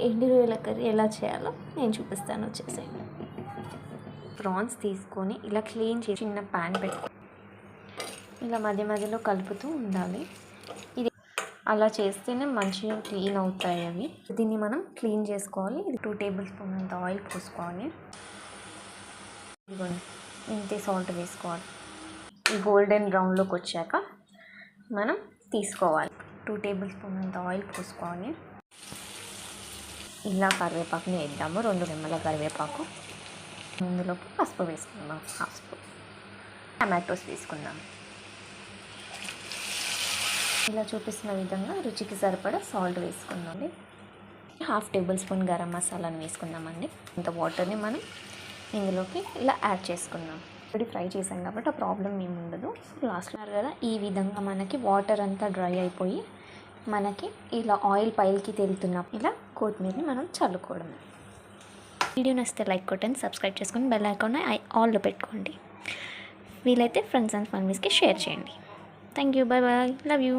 ఎండి రొయ్యల కర్రీ ఎలా చేయాలో నేను చూపిస్తాను వచ్చేసేయండి ప్రాన్స్ తీసుకొని ఇలా క్లీన్ చేసి చిన్న ప్యాన్ పెట్టుకో ఇలా మధ్య మధ్యలో కలుపుతూ ఉండాలి. ఇది అలా చేస్తేనే మంచిగా క్లీన్ అవుతాయి అవి. దీన్ని మనం క్లీన్ చేసుకోవాలి. ఇది టూ టేబుల్ స్పూన్ అంత ఆయిల్ పోసుకోవాలి. ఇదిగోండి ఇంతే సాల్ట్ వేసుకోవాలి. ఈ గోల్డెన్ బ్రౌన్లోకి వచ్చాక మనం తీసుకోవాలి. టూ టేబుల్ స్పూన్ అంత ఆయిల్ పోసుకోవాలి. ఇలా కరివేపాకుని వేద్దాము రెండు నిమ్మల కరివేపాకు. ఇందులోకి పసుపు వేసుకుందాం. హాఫ్ స్పూన్ టమాటోస్ తీసుకుందాం. ఇలా చూపిస్తున్న విధంగా రుచికి సరిపడా సాల్ట్ వేసుకుందామండి హాఫ్ టేబుల్ స్పూన్ గరం మసాలాని వేసుకుందామండి. ఇంత వాటర్ని మనం ఇందులోకి ఇలా యాడ్ చేసుకుందాం. ఇప్పుడు ఫ్రై చేసాం కాబట్టి ఆ ప్రాబ్లం ఏమి ఉండదు. లాస్ట్లో కదా ఈ విధంగా మనకి వాటర్ అంతా డ్రై అయిపోయి మనకి ఇలా ఆయిల్ పైలకి తేలుతున్నప్పుడు ఇలా కొత్తిమీరని మనం చల్లుకోవడం వీడియో నచ్చితే లైక్ కొట్టండి సబ్స్క్రైబ్ చేసుకొని బెల్ ఐకాన్ ఆల్లో పెట్టుకోండి. వీలైతే ఫ్రెండ్స్ అండ్ ఫ్యామిలీస్కి షేర్ చేయండి. Thank you bye bye love you.